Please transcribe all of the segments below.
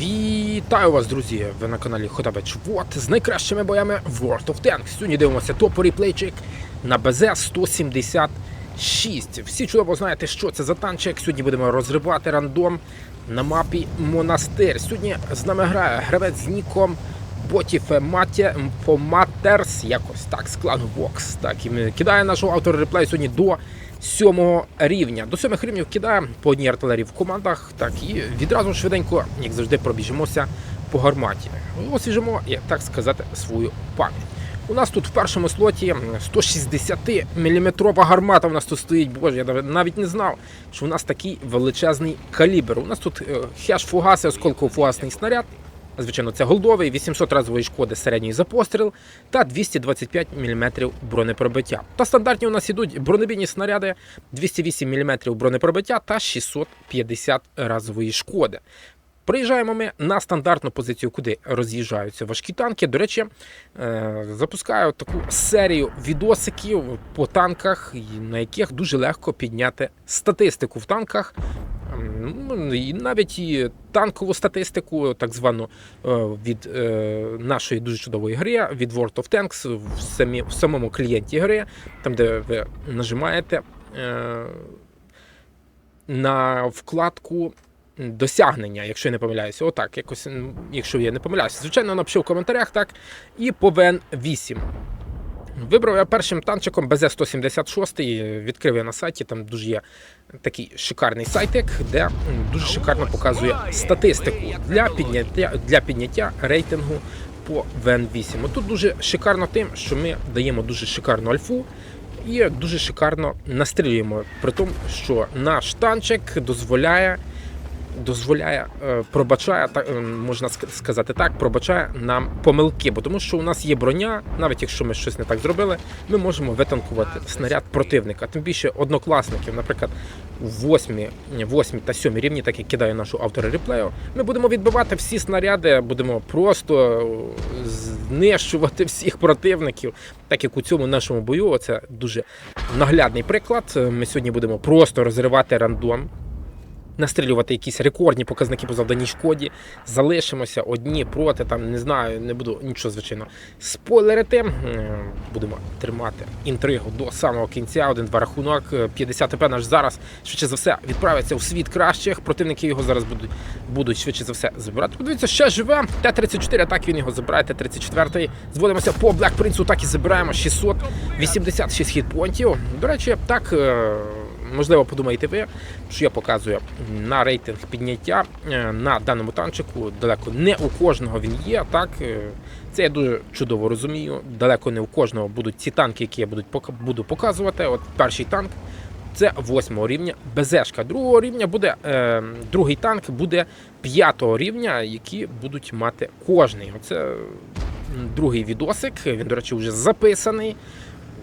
Вітаю вас, друзі! Ви на каналі Хотабеч Вот з найкращими боями World of Tanks. Сьогодні дивимося топовий плейчик на БЗ 176. Всі чудово знаєте, що це за танчик. Сьогодні будемо розривати рандом на мапі Монастир. Сьогодні з нами грає гравець з ніком Боті-Фематерс, якось так, з клану Так, і кидає нашого автора реплей сьогодні до сьомого рівня. До сьомих рівнів кидаємо по одній артилерії в командах. Так, і відразу швиденько, як завжди, пробіжимося по гарматі. Освіжимо, як так сказати, свою пам'ять. У нас тут в першому слоті 160 мм гармата у нас тут стоїть. Боже, я навіть- не знав, що у нас такий величезний калібр. У нас тут е, хеш фугаси, осколково-фугасний снаряд. Звичайно, це голдовий, 800 разової шкоди середній за постріл та 225 мм бронепробиття. Та стандартні у нас ідуть бронебійні снаряди 208 мм бронепробиття та 650 разової шкоди. Приїжджаємо ми на стандартну позицію, куди роз'їжджаються важкі танки. До речі, е, запускаю таку серію відосиків по танках, на яких дуже легко підняти статистику в танках. І навіть і танкову статистику, так звану е, від е, нашої дуже чудової гри, від World of Tanks в, самі, в самому клієнті гри, там, де ви нажимаєте на вкладку досягнення, якщо я не помиляюся. Отак, якось, якщо я не помиляюся. Звичайно, напиши в коментарях так. І по ВН8. Вибрав я першим танчиком БЗ-176, відкрив я на сайті, там дуже є такий шикарний сайтик, де дуже шикарно показує статистику для підняття, для підняття рейтингу по ВН8. Тут дуже шикарно тим, що ми даємо дуже шикарну альфу і дуже шикарно настрілюємо. При тому, що наш танчик дозволяє дозволяє, е, пробачає, е, можна сказати так, пробачає нам помилки, бо тому що у нас є броня, навіть якщо ми щось не так зробили, ми можемо витанкувати снаряд противника. Тим більше однокласників, наприклад, у 8, 8 та 7 рівні, так як кидає нашу автора реплею, ми будемо відбивати всі снаряди, будемо просто е, знищувати всіх противників, так як у цьому нашому бою це дуже наглядний приклад. Ми сьогодні будемо просто розривати рандом настрілювати якісь рекордні показники по завданій шкоді. Залишимося одні проти, там не знаю, не буду нічого звичайно спойлерити. Будемо тримати інтригу до самого кінця. Один-два рахунок. 50 ТП наш зараз швидше за все відправиться у світ кращих. Противники його зараз будуть будуть швидше за все забирати. Подивіться, ще живе. Т-34, так він його забирає. Т-34. Зводимося по Black Prince, так і забираємо 686 хітпонтів. До речі, так. Можливо, подумаєте ви, що я показую на рейтинг підняття е, на даному танчику. Далеко не у кожного він є. Так е, це я дуже чудово розумію. Далеко не у кожного будуть ці танки, які я буду, показувати. От перший танк це восьмого рівня БЗшка. Другого рівня буде е, другий танк буде п'ятого рівня, які будуть мати кожний. Оце другий відосик. Він, до речі, вже записаний.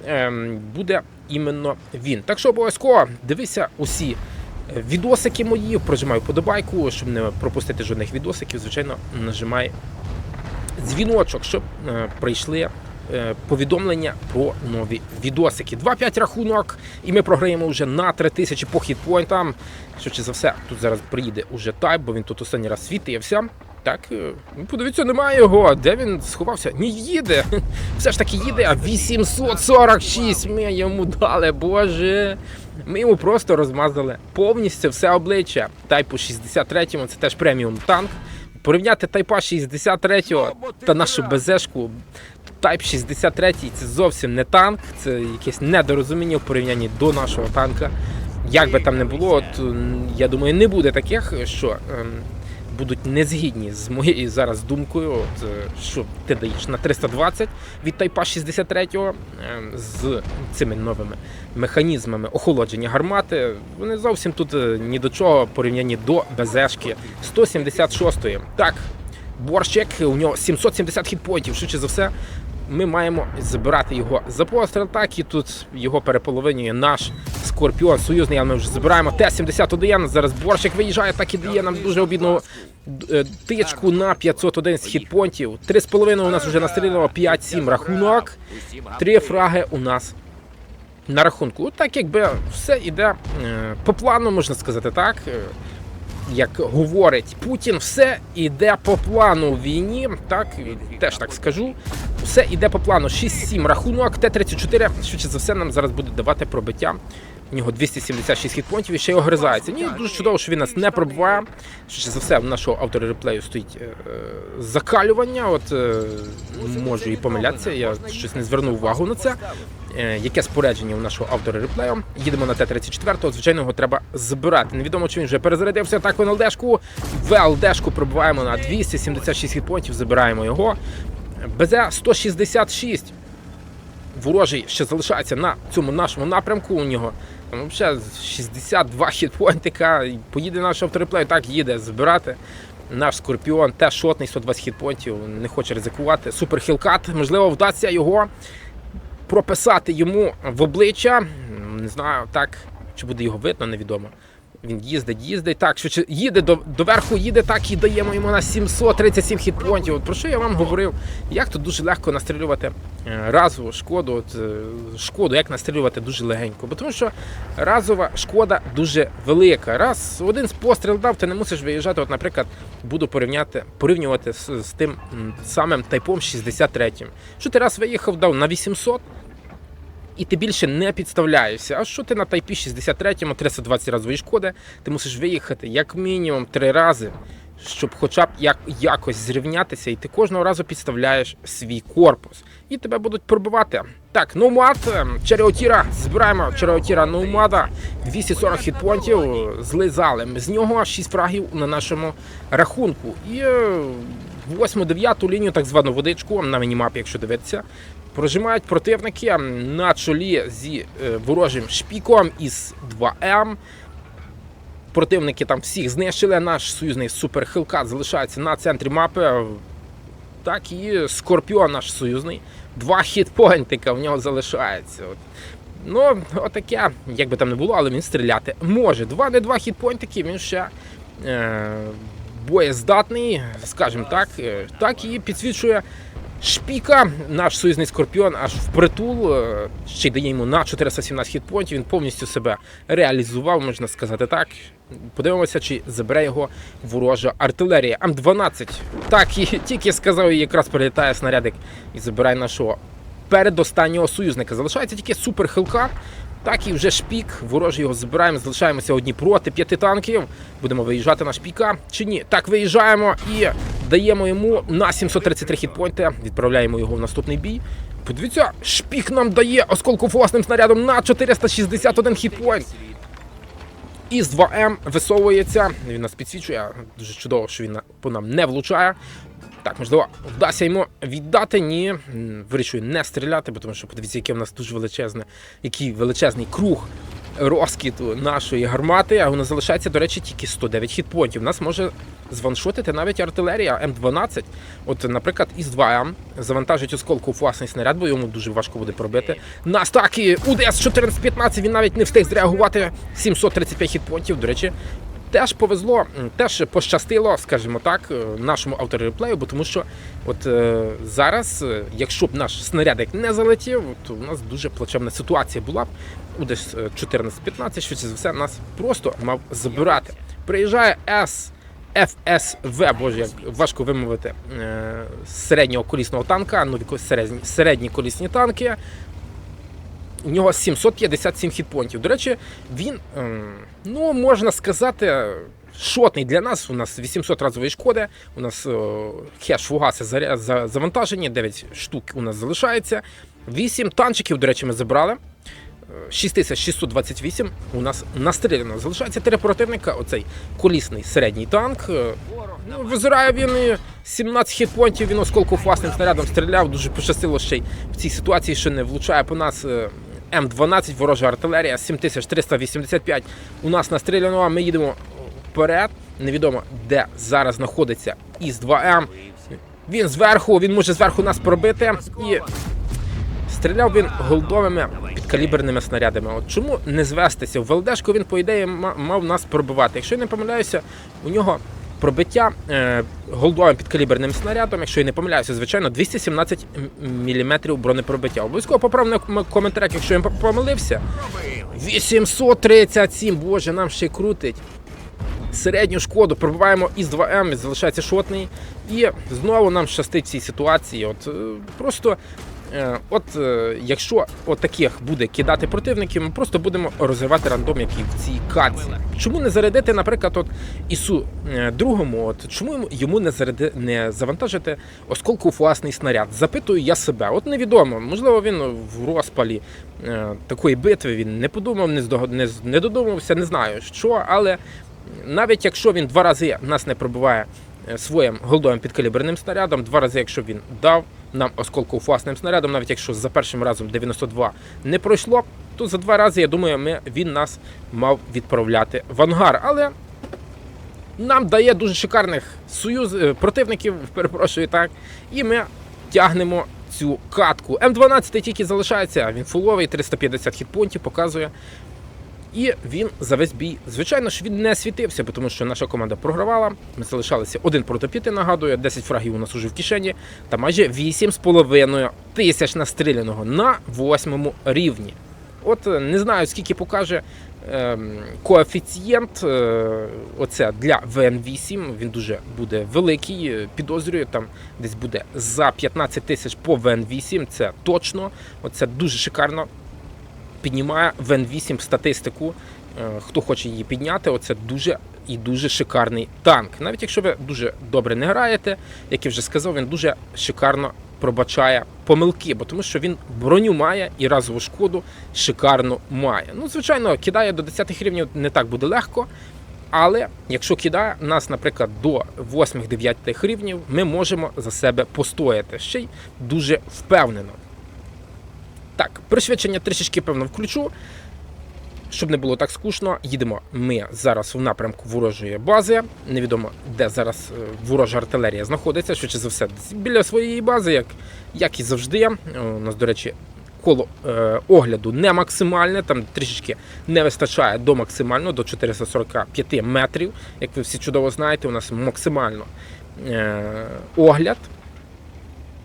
Ем, буде іменно він. Так що обов'язково дивися усі е, відосики мої, прожимай вподобайку, щоб не пропустити жодних відосиків. Звичайно, нажимай дзвіночок, щоб е, прийшли е, повідомлення про нові відосики. 2-5 рахунок, і ми програємо вже на 3000 по хітпойнтам. Швидше за все, тут зараз приїде уже тайп, бо він тут останній раз світився. Так, е, подивіться, немає його. Де він сховався? Ні, їде. Все ж таки їде, а 846 ми йому дали, боже. Ми йому просто розмазали повністю все обличчя. Тайпу 63-му, це теж преміум танк. Порівняти тайпа 63-го та нашу БЗшку. Тайп 63 це зовсім не танк, це якесь недорозуміння в порівнянні до нашого танка. Як би там не було, от, я думаю, не буде таких, що ем, будуть незгідні з моєю зараз думкою, от, е, що ти даєш на 320 від Тайпа 63 ем, з цими новими механізмами охолодження гармати. Вони зовсім тут е, ні до чого порівнянні до БЗшки 176-ї. Так, борщик, у нього 770 хітпоінтів, швидше за все. Ми маємо забирати його за постріл, так і тут його переполовинює наш Скорпіон союзний, але ми вже забираємо Т-71. Зараз борщик виїжджає, так і дає нам дуже обідну е, тичку на 511 хітпонтів. 3,5 у нас вже настрілило, 5-7 рахунок. Три фраги у нас на рахунку. Так якби все йде е, по плану, можна сказати так. Е, як говорить Путін, все йде по плану в війні. Так теж так скажу. Все йде по плану. 6-7 рахунок. Т-34, швидше за все, нам зараз буде давати пробиття. У нього 276 хітпонтів і ще й огризається. Ні, дуже чудово, що він нас не пробиває. Швидше за все, в нашого автора реплею стоїть е, закалювання. От е, можу і помилятися. Я щось не звернув увагу на це. Е, яке спорядження у нашого автора реплею? Їдемо на Т-34, звичайно, його треба збирати. Невідомо, чи він вже перезарядився так в ЛДшку. В ЛДшку пробиваємо на 276 хітпонтів, забираємо його. БЗ 166 ворожий ще залишається на цьому нашому напрямку. У нього там взагалі 62 хітпойнтика. Поїде наш автореплей, так їде збирати. Наш скорпіон теж шотний 120 хітпойнтів, не хоче ризикувати. Супер хілкат. Можливо, вдасться його прописати йому в обличчя. Не знаю, так, чи буде його видно, невідомо. Він їздить, їздить. Так, швидше їде до, доверху, їде так і даємо йому на 737 хітпонтів. От про що я вам говорив? Як тут дуже легко настрілювати е, разову шкоду, от, е, шкоду, як настрілювати дуже легенько. Бо тому що разова шкода дуже велика. Раз один постріл дав, ти не мусиш виїжджати. От, наприклад, буду порівняти, порівнювати з, з тим самим тайпом 63. Що ти раз виїхав, дав на 800, і ти більше не підставляєшся. А що ти на тайпі 63-му 320 разової шкоди, ти мусиш виїхати як мінімум три рази, щоб хоча б як, якось зрівнятися, і ти кожного разу підставляєш свій корпус. І тебе будуть пробивати. Так, Ноумад, Череотіра, збираємо Череотіра Ноумада, 240 хітпонтів, злизали. З нього 6 фрагів на нашому рахунку. І е, 8-9 лінію, так звану водичку, на мінімапі, якщо дивитися, прожимають противники на чолі зі е, ворожим шпіком із 2М. Противники там всіх знищили. Наш союзний суперхилкат залишається на центрі мапи. Так і Скорпіон наш союзний. Два хітпойнтика в нього залишається. От. Ну, отаке, як би там не було, але він стріляти може. Два не два хітпойнтики, він ще е, боєздатний, скажімо так. Е, Так і підсвічує шпіка. Наш союзний скорпіон аж впритул, е, ще й дає йому на 417 хітпонтів. Він повністю себе реалізував, можна сказати так. Подивимося, чи забере його ворожа артилерія. М12. Так, і тільки сказав, і якраз прилітає снарядик і забирає нашого передостаннього союзника. Залишається тільки супер хилка. Так і вже шпік. Ворожий його збираємо, залишаємося одні проти п'яти танків. Будемо виїжджати на шпіка чи ні? Так, виїжджаємо і даємо йому на 733 хітпойнти. Відправляємо його в наступний бій. Подивіться, шпік нам дає осколкофосним снарядом на 461 хітпойнт. Із 2М висовується. Він нас підсвічує. Дуже чудово, що він по нам не влучає. Так, можливо, вдасться йому віддати. Ні, М, вирішую не стріляти, бо тому що подивіться, яке в нас дуже величезне, який величезний круг розкіту нашої гармати. А у нас залишається, до речі, тільки 109 хітпонтів. Нас може званшотити навіть артилерія М12. От, наприклад, із 2М завантажить осколку власний снаряд, бо йому дуже важко буде пробити. Нас так і УДС 1415 він навіть не встиг зреагувати. 735 хітпонтів. До речі, теж повезло, теж пощастило, скажімо так, е, нашому автореплею, бо тому що от е, зараз, е, якщо б наш снарядик не залетів, то у нас дуже плачевна ситуація була б. У десь е, 14-15, швидше за все, нас просто мав забирати. Приїжджає С. Боже, як важко вимовити е, середнього колісного танка, ну середні, середні колісні танки. У нього 757 хітпонтів. До речі, він, ем, ну можна сказати, шотний для нас. У нас 800 разової шкоди. У нас е, хеш фугаси завантажені, 9 штук у нас залишається. 8 танчиків, до речі, ми забрали. Е, 6628 у нас настріляно. Залишається три противника. Оцей колісний середній танк. Е, Ну, визирає він і 17 хітпонтів, він осколку власним снарядом стріляв. Дуже пощастило ще й в цій ситуації, що не влучає по нас е, М12, ворожа артилерія, 7385 у нас настріляно, ми їдемо вперед. Невідомо, де зараз знаходиться ІС-2М. Він зверху, він може зверху нас пробити. І стріляв він голдовими підкаліберними снарядами. От чому не звестися? В ВЛДшку він, по ідеї, мав нас пробивати. Якщо я не помиляюся, у нього пробиття е, голдовим підкаліберним снарядом, якщо я не помиляюся, звичайно, 217 мм бронепробиття. Обов'язково поправ на коментарях, якщо я помилився. 837, боже, нам ще крутить. середню шкоду, пробиваємо із 2М, залишається шотний. І знову нам щастить в цій ситуації. От е, просто. Е, От е, якщо от таких буде кидати противників, ми просто будемо розривати рандом, який в цій каці. Чому не зарядити, наприклад, от Ісу е, другому, от чому йому- не заряди, не завантажити осколкофуасний снаряд? Запитую я себе. От невідомо, можливо, він в розпалі такої битви він не подумав, не, здогад... не, не додумався, не знаю що, але навіть якщо він два рази нас не пробиває е, своїм голдовим підкаліберним снарядом, два рази, якщо він дав нам осколково-фуасним снарядом, навіть якщо за першим разом 92 не пройшло, то за два рази, я думаю, ми, він нас мав відправляти в ангар. Але нам дає дуже шикарних союз е, противників, перепрошую так, і ми тягнемо цю катку. М12 тільки залишається, він фуловий, 350 хітпонтів показує. І він за весь бій. Звичайно ж, він не світився, тому що наша команда програвала. Ми залишалися один проти п'яти, нагадую, 10 фрагів у нас уже в кишені, та майже 8,5 тисяч настріляного на восьмому рівні. От е, не знаю, скільки покаже ем, коефіцієнт. Е, оце для ВН8. Він дуже буде великий. е, Підозрюю, там десь буде за 15 тисяч по ВН8. Це точно. Оце дуже шикарно піднімає Вен 8 статистику. Е, Хто хоче її підняти, оце дуже і дуже шикарний танк. Навіть якщо ви дуже добре не граєте, як я вже сказав, він дуже шикарно пробачає помилки, бо тому що він броню має і разову шкоду шикарно має. Ну, звичайно, кидає до 10 рівнів не так буде легко. Але якщо кидає нас, наприклад, до 8-9 рівнів, ми можемо за себе постояти ще й дуже впевнено. Так, пришвидшення трішечки певно включу. Щоб не було так скучно, їдемо ми зараз в напрямку ворожої бази. Невідомо, де зараз е, ворожа артилерія знаходиться, швидше за все, біля своєї бази, як, як і завжди. Е, У нас, до речі, коло е, огляду не максимальне, там трішечки не вистачає до максимального, до 445 метрів. Як ви всі чудово знаєте, у нас максимально е, огляд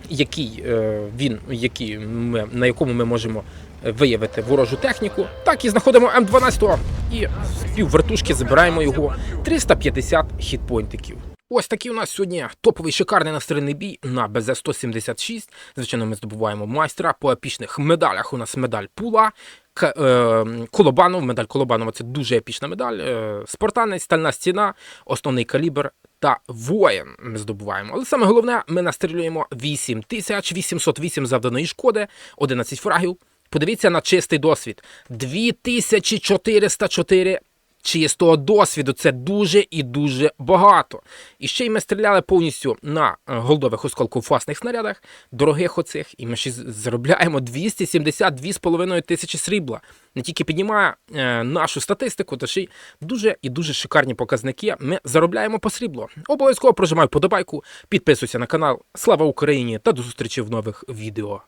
який е, він, який ми, на якому ми можемо виявити ворожу техніку. Так і знаходимо М12 і з піввертушки забираємо його 350 хітпойнтиків. Ось такий у нас сьогодні топовий шикарний настрільний бій на БЗ-176. Звичайно, ми здобуваємо майстра по епічних медалях. У нас медаль Пула, е, Колобанов, медаль Колобанова це дуже епічна медаль. Е, спартанець, стальна стіна, основний калібр та воїн ми здобуваємо. Але саме головне, ми настрілюємо 8808 завданої шкоди, 11 фрагів. Подивіться на чистий досвід. 2404 чистого досвіду. Це дуже і дуже багато. І ще й ми стріляли повністю на е, голдових осколково-фасних снарядах, дорогих оцих, і ми ще заробляємо 272,5 тисячі срібла. Не тільки піднімає е, нашу статистику, та ще й дуже і дуже шикарні показники. Ми заробляємо по срібло. Обов'язково прожимай подобайку, підписуйся на канал. Слава Україні та до зустрічі в нових відео.